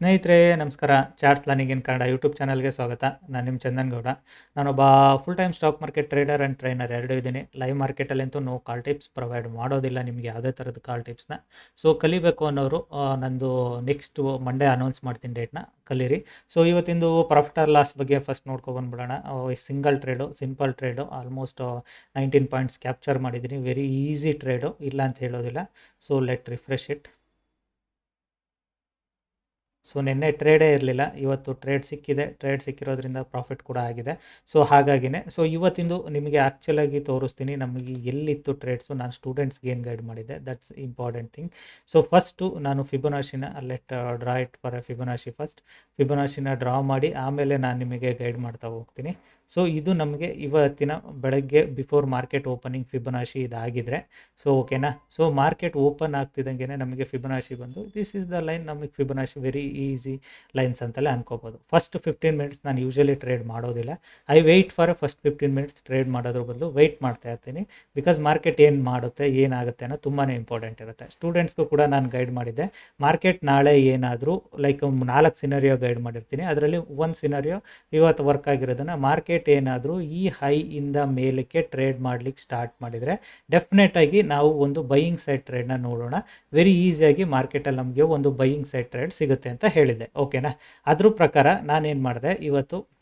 ಸ್ನೇಹಿತರೆ, ನಮಸ್ಕಾರ. Charts planning in Kannada YouTube ಚಾನಲ್ಗೆ ಸ್ವಾಗತ. ನಾನು ನಿಮ್ಮ ಚಂದನ್ ಗೌಡ ನಾನೊಬ್ಬ full time stock market trader and trainer ಎರಡೂ ಇದ್ದೀನಿ. ಲೈವ್ ಮಾರ್ಕೆಟಲ್ಲಂತೂ ನೋ ಕಾಲ್ ಟಿಪ್ಸ್ ಪ್ರೊವೈಡ್ ಮಾಡೋದಿಲ್ಲ ನಿಮಗೆ ಯಾವುದೇ ಥರದ ಕಾಲ್ ಟಿಪ್ಸ್ನ ಸೊ ಕಲಿಬೇಕು ಅನ್ನೋರು ನಂದು ನೆಕ್ಸ್ಟ್ ಮಂಡೇ ಅನೌನ್ಸ್ ಮಾಡ್ತೀನಿ ಡೇಟ್ನ ಕಲೀರಿ. ಸೊ ಇವತ್ತಿಂದು ಪ್ರಾಫಿಟ್ ಆರ್ ಲಾಸ್ ಬಗ್ಗೆ ಫಸ್ಟ್ ನೋಡ್ಕೊ ಬಂದ್ಬಿಡೋಣ. Single trade simple trade almost nineteen points capture ಮಾಡಿದ್ದೀನಿ. ವೆರಿ ಈಸಿ ಟ್ರೇಡು ಇಲ್ಲ ಅಂತ ಹೇಳೋದಿಲ್ಲ. So let refresh it so ನಿನ್ನೆ ಟ್ರೇಡೇ ಇರಲಿಲ್ಲ. ಇವತ್ತು ಟ್ರೇಡ್ ಸಿಕ್ಕಿದೆ. ಟ್ರೇಡ್ ಸಿಕ್ಕಿರೋದ್ರಿಂದ ಪ್ರಾಫಿಟ್ ಕೂಡ ಆಗಿದೆ. ಸೊ ಹಾಗಾಗಿನೇ ಸೊ ಇವತ್ತಿಂದು ನಿಮಗೆ ಆ್ಯಕ್ಚುಲಾಗಿ ತೋರಿಸ್ತೀನಿ. ನಮಗೆ ಎಲ್ಲಿತ್ತು ಟ್ರೇಡ್ಸು ನಾನು ಸ್ಟೂಡೆಂಟ್ಸ್ಗೆ ಏನು ಗೈಡ್ ಮಾಡಿದ್ದೆ? That's important thing so first ನಾನು ಫಿಬೊನಾಶಿನ let draw it for Fibonacci first ಫಿಬೊನಾಶಿನ draw ಮಾಡಿ, ಆಮೇಲೆ ನಾನು ನಿಮಗೆ ಗೈಡ್ ಮಾಡ್ತಾ ಹೋಗ್ತೀನಿ. ಸೊ ಇದು ನಮಗೆ ಇವತ್ತಿನ ಬೆಳಗ್ಗೆ ಬಿಫೋರ್ ಮಾರ್ಕೆಟ್ ಓಪನಿಂಗ್ ಫಿಬೊನಾಶಿ ಇದಾಗಿದ್ರೆ. ಸೊ ಓಕೆನಾ ಸೊ ಮಾರ್ಕೆಟ್ ಓಪನ್ ಆಗ್ತಿದ್ದಂಗೆ ನಮಗೆ ಫಿಬೊನಾಶಿ ಬಂದು ದಿಸ್ ಇಸ್ ದ ಲೈನ್ ನಮಗೆ ಫಿಬೊನಾಶಿ ವೆರಿ ಈಸಿ ಲೈನ್ಸ್ ಅಂತಲೇ ಅನ್ಕೋಬೋದು. ಫಸ್ಟ್ ಫಿಫ್ಟೀನ್ ಮಿನಿಟ್ಸ್ ನಾನು ಯೂಶಲಿ ಟ್ರೇಡ್ ಮಾಡೋದಿಲ್ಲ. I wait for first fifteen minutes trade ಮಾಡೋದ್ರ ಬದಲು ವೆಯ್ಟ್ ಮಾಡ್ತಾ ಇರ್ತೀನಿ. ಬಿಕಾಸ್ ಮಾರ್ಕೆಟ್ ಏನು ಮಾಡುತ್ತೆ, ಏನಾಗುತ್ತೆ ಅನ್ನೋ ತುಂಬಾ ಇಂಪಾರ್ಟೆಂಟ್ ಇರುತ್ತೆ. ಸ್ಟೂಡೆಂಟ್ಸ್ಗೂ ಕೂಡ ನಾನು ಗೈಡ್ ಮಾಡಿದ್ದೆ. ಮಾರ್ಕೆಟ್ ನಾಳೆ ಏನಾದರೂ ಲೈಕ್ ನಾಲ್ಕು ಸಿನರಿಯೋ ಗೈಡ್ ಮಾಡಿರ್ತೀನಿ. ಅದರಲ್ಲಿ ಒಂದು ಸಿನರಿಯೋ ಇವತ್ತು ವರ್ಕ್ ಆಗಿರೋದನ್ನು ಮಾರ್ಕೆಟ್ ಏನಾದರೂ ಈ ಹೈ ಇಂದ ಮೇಲಕ್ಕೆ ಟ್ರೇಡ್ ಮಾಡ್ಲಿಕ್ಕೆ ಸ್ಟಾರ್ಟ್ ಮಾಡಿದರೆ ಡೆಫಿನೆಟ್ ಆಗಿ ನಾವು ಒಂದು ಬೈಯಿಂಗ್ ಸೈಡ್ ಟ್ರೇಡ್ನ ನೋಡೋಣ. ವೆರಿ ಈಸಿಯಾಗಿ ಮಾರ್ಕೆಟಲ್ಲಿ ನಮಗೆ ಒಂದು ಬೈಯಿಂಗ್ ಸೈಡ್ ಟ್ರೇಡ್ ಸಿಗುತ್ತೆ ಅಂತ. ಹೇಳಿದ್ದೆ. ಓಕೆನಾ ಅದ್ರ ಪ್ರಕಾರ ನಾನೇನು ಮಾಡಿದೆ ಇವತ್ತು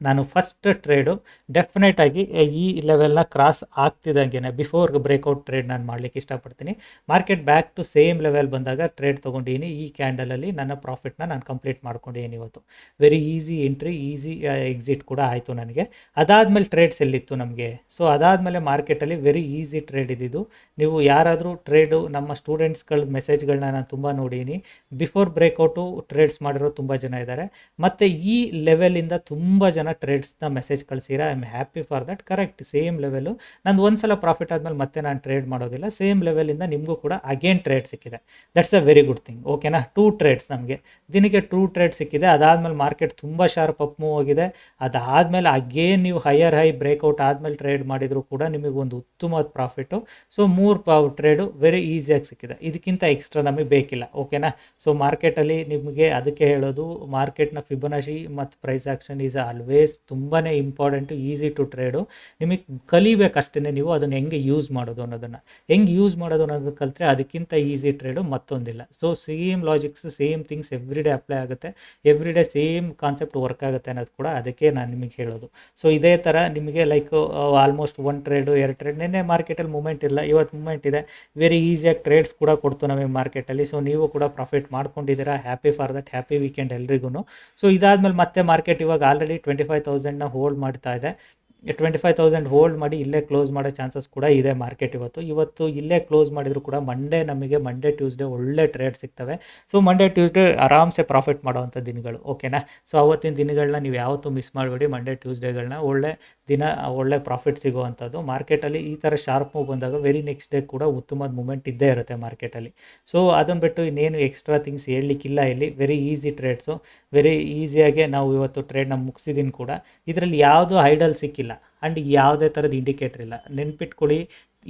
ನಾನು ಫಸ್ಟ್ ಟ್ರೇಡು ಡೆಫಿನೆಟ್ ಆಗಿ ಈ ಲೆವೆಲ್ನ ಕ್ರಾಸ್ ಆಗ್ತಿದ್ದಂಗೆ ಬಿಫೋರ್ ಬ್ರೇಕ್ಔಟ್ ಟ್ರೇಡ್ ನಾನು ಮಾಡಲಿಕ್ಕೆ ಇಷ್ಟಪಡ್ತೀನಿ. Market back to same level ಬಂದಾಗ ಟ್ರೇಡ್ ತೊಗೊಂಡಿದ್ದೀನಿ ಈ ಕ್ಯಾಂಡಲಲ್ಲಿ ನನ್ನ ಪ್ರಾಫಿಟ್ನ ನಾನು ಕಂಪ್ಲೀಟ್ ಮಾಡ್ಕೊಂಡಿದ್ದೀನಿ ಇವತ್ತು. Very easy entry easy exit ಕೂಡ ಆಯಿತು ನನಗೆ. ಅದಾದಮೇಲೆ ಟ್ರೇಡ್ಸ್ ಎಲ್ಲಿತ್ತು ನಮಗೆ? ಸೊ ಅದಾದಮೇಲೆ ಮಾರ್ಕೆಟಲ್ಲಿ ವೆರಿ ಈಸಿ ಟ್ರೇಡ್ ಇದ್ದಿದ್ದು. ನೀವು ಯಾರಾದರೂ ಟ್ರೇಡು ನಮ್ಮ ಸ್ಟೂಡೆಂಟ್ಸ್ಗಳ ಮೆಸೇಜ್ಗಳನ್ನ ನಾನು ತುಂಬ ನೋಡೀನಿ. ಬಿಫೋರ್ ಬ್ರೇಕ್ಔಟು ಟ್ರೇಡ್ಸ್ ಮಾಡಿರೋ ತುಂಬ ಜನ ಇದ್ದಾರೆ ಮತ್ತು ಈ ಲೆವೆಲಿಂದ ತುಂಬ ಜನ ಟ್ರೇಡ್ಸ್ನ message ಕಳಿಸಿರಾ? I am happy for that correct same level ನಂದು ಒಂದು ಸಲ ಪ್ರಾಫಿಟ್ ಆದಮೇಲೆ ಮತ್ತೆ ನಾನು ಟ್ರೇಡ್ ಮಾಡೋದಿಲ್ಲ. ಸೇಮ್ ಲೆವೆಲಿಂದ ನಿಮಗೂ ಕೂಡ ಅಗೇನ್ ಟ್ರೇಡ್ ಸಿಕ್ಕಿದೆ. That's a very good thing ಓಕೆನಾ ಟೂ ಟ್ರೇಡ್ಸ್ ನಮಗೆ. ದಿನಕ್ಕೆ ಟೂ ಟ್ರೇಡ್ ಸಿಕ್ಕಿದೆ. ಅದಾದಮೇಲೆ ಮಾರ್ಕೆಟ್ ತುಂಬ ಶಾರ್ಪ್ ಅಪ್ ಮೂವ್ ಆಗಿದೆ. ಅದಾದಮೇಲೆ ಅಗೇನ್ ನೀವು ಹೈಯರ್ ಹೈ ಬ್ರೇಕ್ಔಟ್ ಆದಮೇಲೆ ಟ್ರೇಡ್ ಮಾಡಿದರೂ ಕೂಡ ನಿಮಗೆ ಒಂದು ಉತ್ತಮವಾದ ಪ್ರಾಫಿಟ್ಟು ಸೊ ಮೂರು ಪಾವ್ ಟ್ರೇಡು ವೆರಿ ಈಸಿಯಾಗಿ ಸಿಕ್ಕಿದೆ. ಇದಕ್ಕಿಂತ ಎಕ್ಸ್ಟ್ರಾ ನಮಗೆ ಬೇಕಿಲ್ಲ. ಓಕೆನಾ ಸೊ ಮಾರ್ಕೆಟಲ್ಲಿ ನಿಮಗೆ ಅದಕ್ಕೆ ಹೇಳೋದು ಮಾರ್ಕೆಟ್ನ ಫಿಬೊನಾಶಿ ಮತ್ತು ಪ್ರೈಸ್ ಆಕ್ಷನ್ ಈಸ್ ಆಲ್ವೇಸ್ ತುಂಬಾ ಇಂಪಾರ್ಟೆಂಟು ಈಸಿ ಟು ಟ್ರೇಡು ನಿಮಗೆ ಕಲಿಬೇಕಷ್ಟೇ ನೀವು ಅದನ್ನು ಹೆಂಗೆ ಯೂಸ್ ಮಾಡೋದು ಅನ್ನೋದನ್ನು. ಹೆಂಗೆ ಯೂಸ್ ಮಾಡೋದು ಅನ್ನೋದು ಕಲಿತ್ರೆ ಅದಕ್ಕಿಂತ easy trade ಮತ್ತೊಂದಿಲ್ಲ. So same logics same things every day apply ಆಗುತ್ತೆ. Every day same concept work ಆಗುತ್ತೆ ಅನ್ನೋದು ಕೂಡ ಅದಕ್ಕೆ ನಾನು ನಿಮಗೆ ಹೇಳೋದು. ಸೊ ಇದೇ ಥರ ನಿಮಗೆ ಲೈಕ್ ಆಲ್ಮೋಸ್ಟ್ ಒನ್ ಟ್ರೇಡು ಎರಡು ಟ್ರೇಡ್ ನಿನ್ನೆ ಮಾರ್ಕೆಟಲ್ಲಿ ಮೂಮೆಂಟ್ ಇಲ್ಲ ಇವತ್ತು ಮೂಮೆಂಟ್ ಇದೆ. ವೆರಿ ಈಸಿಯಾಗಿ ಟ್ರೇಡ್ಸ್ ಕೂಡ ಕೊಡ್ತು ನಮಗೆ ಮಾರ್ಕೆಟಲ್ಲಿ ಸೊ ನೀವು ಕೂಡ ಪ್ರಾಫಿಟ್ ಮಾಡ್ಕೊಂಡಿದ್ದೀರಾ. Happy for that happy weekend ಎಲ್ರಿಗೂ ಸೊ ಇದಾದಮೇಲೆ ಮತ್ತೆ ಮಾರ್ಕೆಟ್ ಇವಾಗ ಆಲ್ರೆಡಿ ಟ್ವೆಂಟಿ ಫೈವ್ ತೌಸಂಡ್ನ ಹೋಲ್ಡ್ ಮಾಡ್ತಾ ಇದೆ. ಟ್ವೆಂಟಿ ಫೈವ್ ತೌಸಂಡ್ ಹೋಲ್ಡ್ ಮಾಡಿ ಇಲ್ಲೇ ಕ್ಲೋಸ್ ಮಾಡೋ ಚಾನ್ಸಸ್ ಕೂಡ ಇದೆ ಮಾರ್ಕೆಟ್ ಇವತ್ತು. ಇವತ್ತು ಇಲ್ಲೇ ಕ್ಲೋಸ್ ಮಾಡಿದ್ರು ಕೂಡ ಮಂಡೇ ನಮಗೆ ಮಂಡೇ ಟ್ಯೂಸ್ಡೇ ಒಳ್ಳೆ ಟ್ರೇಡ್ ಸಿಗ್ತವೆ. ಸೊ ಮಂಡೇ ಟ್ಯೂಸ್ಡೇ ಆರಾಮ್ಸೆ ಪ್ರಾಫಿಟ್ ಮಾಡೋವಂಥ ದಿನಗಳು ಓಕೆನಾ ಸೊ ಅವತ್ತಿನ ದಿನಗಳನ್ನ ನೀವು ಯಾವತ್ತೂ ಮಿಸ್ ಮಾಡಬೇಡಿ. ಮಂಡೇ ಟ್ಯೂಸ್ಡೇಗಳನ್ನ ಒಳ್ಳೆ ದಿನ ಒಳ್ಳೆ ಪ್ರಾಫಿಟ್ ಸಿಗುವಂಥದ್ದು. ಮಾರ್ಕೆಟಲ್ಲಿ ಈ ಥರ ಶಾರ್ಪ್ ಮೂವ್ ಬಂದಾಗ ವೆರಿ ನೆಕ್ಸ್ಟ್ ಡೇ ಕೂಡ ಉತ್ತಮವಾದ ಮೂಮೆಂಟ್ ಇದ್ದೇ ಇರುತ್ತೆ ಮಾರ್ಕೆಟಲ್ಲಿ ಸೊ ಅದನ್ನು ಬಿಟ್ಟು ಇನ್ನೇನು ಎಕ್ಸ್ಟ್ರಾ ಥಿಂಗ್ಸ್ ಹೇಳಲಿಕ್ಕಿಲ್ಲ ಇಲ್ಲಿ. ವೆರಿ ಈಸಿ ಟ್ರೇಡ್ಸು ವೆರಿ ಈಸಿಯಾಗೆ ನಾವು ಇವತ್ತು ಟ್ರೇಡ್ನ ಮುಗಿಸಿದ್ದೀನಿ ಕೂಡ. ಇದರಲ್ಲಿ ಯಾವುದೂ ಐಡಲ್ ಸಿಕ್ಕಿಲ್ಲ. ಆ್ಯಂಡ್ ಯಾವುದೇ ಥರದ ಇಂಡಿಕೇಟ್ರ್ ಇಲ್ಲ. ನೆನ್ಪಿಟ್ಕೊಳ್ಳಿ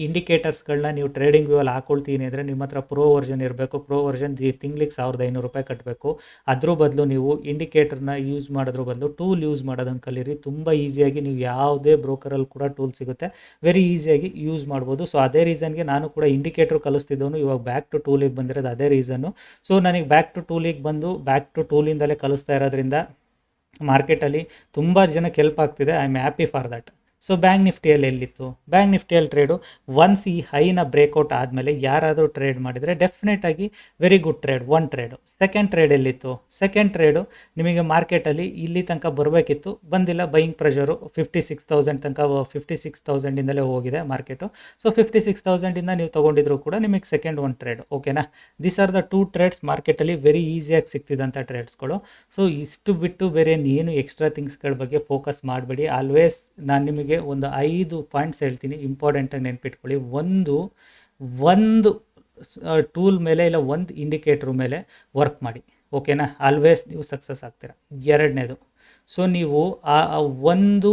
ಇಂಡಿಕೇಟರ್ಸ್ಗಳನ್ನ ನೀವು ಟ್ರೇಡಿಂಗ್ ವ್ಯೂವಲ್ಲಿ ಹಾಕೊಳ್ತೀನಿ ಅಂದರೆ ನಿಮ್ಮ ಹತ್ರ ಪ್ರೋ ವರ್ಷನ್ ಇರಬೇಕು. ಪ್ರೋ ವರ್ಷನ್ ತಿಂಗ್ಳಿಗೆ ಸಾವಿರದ ಐನೂರು ರೂಪಾಯಿ ಕಟ್ಟಬೇಕು ಅದ್ರ ಬದಲು ನೀವು ಇಂಡಿಕೇಟರ್ನ ಯೂಸ್ ಮಾಡೋದ್ರ ಬದಲು ಟೂಲ್ ಯೂಸ್ ಮಾಡೋದನ್ನು ಕಲೀರಿ. ತುಂಬ ಈಸಿಯಾಗಿ ನೀವು ಯಾವುದೇ ಬ್ರೋಕರಲ್ಲಿ ಕೂಡ ಟೂಲ್ ಸಿಗುತ್ತೆ. ವೆರಿ ಈಸಿಯಾಗಿ ಯೂಸ್ ಮಾಡ್ಬೋದು. ಸೊ ಅದೇ ರೀಸನ್ಗೆ ನಾನು ಕೂಡ ಇಂಡಿಕೇಟರ್ ಕಲಿಸ್ತಿದ್ದವನು ಇವಾಗ ಬ್ಯಾಕ್ ಟು ಟೂಲಿಗೆ ಬಂದಿರೋದು ಅದೇ ರೀಸನ್ನು ಸೊ ನನಗೆ ಬ್ಯಾಕ್ ಟು ಟೂಲಿಗೆ ಬಂದು ಬ್ಯಾಕ್ ಟು ಟೂಲಿಂದಲೇ ಕಲಿಸ್ತಾ ಇರೋದ್ರಿಂದ ಮಾರ್ಕೆಟಲ್ಲಿ ತುಂಬ ಜನಕ್ಕೆ ಹೆಲ್ಪ್ ಆಗ್ತಿದೆ. I am happy for that so bank ನಿಫ್ಟಿಯಲ್ಲಿ ಎಲ್ಲಿತ್ತು? ಬ್ಯಾಂಕ್ ನಿಫ್ಟಿಯಲ್ಲಿ ಟ್ರೇಡು ಒನ್ಸ್ ಈ ಹೈನ ಬ್ರೇಕ್ಔಟ್ ಆದಮೇಲೆ ಯಾರಾದರೂ ಟ್ರೇಡ್ ಮಾಡಿದರೆ ಡೆಫಿನೆಟ್ ಆಗಿ very good trade one trade second trade ಎಲ್ಲಿತ್ತು? Second trade ನಿಮಗೆ ಮಾರ್ಕೆಟಲ್ಲಿ ಇಲ್ಲಿ ತನಕ ಬರಬೇಕಿತ್ತು. ಬಂದಿಲ್ಲ buying pressure fifty six thousand ತನಕ ಫಿಫ್ಟಿ ಸಿಕ್ಸ್ ತೌಸಂಡಿಂದಲೇ ಹೋಗಿದೆ ಮಾರ್ಕೆಟು ಸೊ ಫಿಫ್ಟಿ ಸಿಕ್ಸ್ ತೌಸಂಡಿಂದ ನೀವು ತೊಗೊಂಡಿದ್ರು ಕೂಡ ನಿಮಗೆ ಸೆಕೆಂಡ್ ಒನ್ ಟ್ರೇಡ್ ಓಕೆನಾ this are the two trades ಮಾರ್ಕೆಟಲ್ಲಿ ವೆರಿ ಈಸಿಯಾಗಿ ಸಿಗ್ತಿದ್ದಂಥ ಟ್ರೇಡ್ಸ್ಗಳು ಸೊ ಇಷ್ಟು ಬಿಟ್ಟು ಬೇರೆ ಏನು ಎಕ್ಸ್ಟ್ರಾ ಥಿಂಗ್ಸ್ಗಳ ಬಗ್ಗೆ ಫೋಕಸ್ ಮಾಡಬೇಡಿ. ಆಲ್ವೇಸ್ ನಾನು ನಿಮಗೆ ಒಂದು ಐದು ಪಾಯಿಂಟ್ಸ್ ಹೇಳ್ತೀನಿ. ಇಂಪಾರ್ಟೆಂಟಾಗಿ ನೆನ್ಪಿಟ್ಕೊಳ್ಳಿ. ಒಂದು ಒಂದು ಟೂಲ್ ಮೇಲೆ ಇಲ್ಲ, ಒಂದು ಇಂಡಿಕೇಟ್ರ್ ಮೇಲೆ ವರ್ಕ್ ಮಾಡಿ. ಓಕೆನಾ ಆಲ್ವೇಸ್ ನೀವು ಸಕ್ಸಸ್ ಆಗ್ತೀರಾ. ಎರಡನೇದು. ಸೊ ನೀವು ಆ ಒಂದು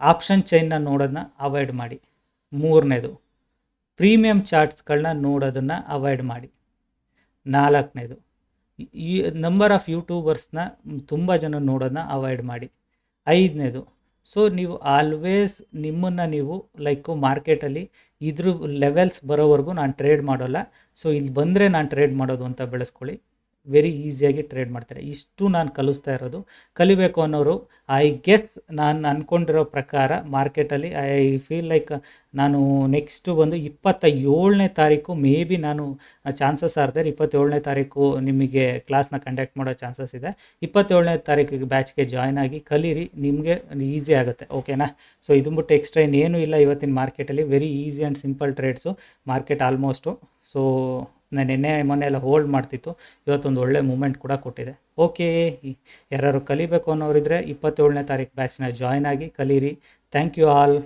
ಆಪ್ಷನ್ ಚೈನ್ನ ನೋಡೋದನ್ನ ಅವಾಯ್ಡ್ ಮಾಡಿ. ಮೂರನೇದು ಪ್ರೀಮಿಯಂ ಚಾರ್ಟ್ಸ್ಗಳನ್ನ ನೋಡೋದನ್ನು ಅವಾಯ್ಡ್ ಮಾಡಿ. ನಾಲ್ಕನೇದು, ಈ ನಂಬರ್ ಆಫ್ ಯೂಟ್ಯೂಬರ್ಸ್ನ ತುಂಬ ಜನ ನೋಡೋದನ್ನ ಅವಾಯ್ಡ್ ಮಾಡಿ. ಐದನೇದು ಸೊ ನೀವು ಆಲ್ವೇಸ್ ನಿಮ್ಮನ್ನು ನೀವು ಲೈಕು ಮಾರ್ಕೆಟಲ್ಲಿ ಇದ್ರ ಲೆವೆಲ್ಸ್ ಬರೋವರೆಗೂ ನಾನು ಟ್ರೇಡ್ ಮಾಡೋಲ್ಲ. ಸೊ ಇಲ್ಲಿ ಬಂದರೆ ನಾನು ಟ್ರೇಡ್ ಮಾಡೋದು ಅಂತ ಬೆಳೆಸ್ಕೊಳ್ಳಿ. ವೆರಿ ಈಸಿಯಾಗಿ ಟ್ರೇಡ್ ಮಾಡ್ತಾರೆ. ಇಷ್ಟು ನಾನು ಕಲಿಸ್ತಾ ಇರೋದು. ಕಲಿಬೇಕು ಅನ್ನೋರು ಐ ಗೆಸ್ ನಾನು ಅಂದ್ಕೊಂಡಿರೋ ಪ್ರಕಾರ ಮಾರ್ಕೆಟಲ್ಲಿ ಐ ಫೀಲ್ ಲೈಕ್ ನಾನು ನೆಕ್ಸ್ಟು ಬಂದು ಇಪ್ಪತ್ತ ಏಳನೇ ತಾರೀಕು ಮೇ ಬಿ ನಾನು ಚಾನ್ಸಸ್ ಆರ್ ದೇರ್ ಇಪ್ಪತ್ತೇಳನೇ ತಾರೀಕು ನಿಮಗೆ ಕ್ಲಾಸ್ನ ಕಂಡಕ್ಟ್ ಮಾಡೋ ಚಾನ್ಸಸ್ ಇದೆ. ಇಪ್ಪತ್ತೇಳನೇ ತಾರೀಕಿಗೆ ಬ್ಯಾಚ್ಗೆ ಜಾಯ್ನ್ ಆಗಿ ಕಲೀರಿ, ನಿಮಗೆ ಈಸಿ ಆಗುತ್ತೆ ಓಕೆನಾ ಸೊ ಇದು ಬಿಟ್ಟು ಎಕ್ಸ್ಟ್ರಾ ಇನ್ನೇನು ಇಲ್ಲ ಇವತ್ತಿನ ಮಾರ್ಕೆಟಲ್ಲಿ very easy and simple trades market almost so ನಾನು ನಿನ್ನೆ ಮೊನ್ನೆ ಎಲ್ಲ ಹೋಲ್ಡ್ ಮಾಡ್ತಿತ್ತು. ಇವತ್ತೊಂದು ಒಳ್ಳೆ ಮೂಮೆಂಟ್ ಕೂಡ ಕೊಟ್ಟಿದೆ. ಓಕೆ ಯಾರು ಕಲಿಬೇಕು ಅನ್ನೋರಿದ್ರೆ ಇಪ್ಪತ್ತೇಳನೇ ತಾರೀಕು ಬ್ಯಾಚ್ನ ಜಾಯ್ನ್ ಆಗಿ ಕಲೀರಿ. Thank you all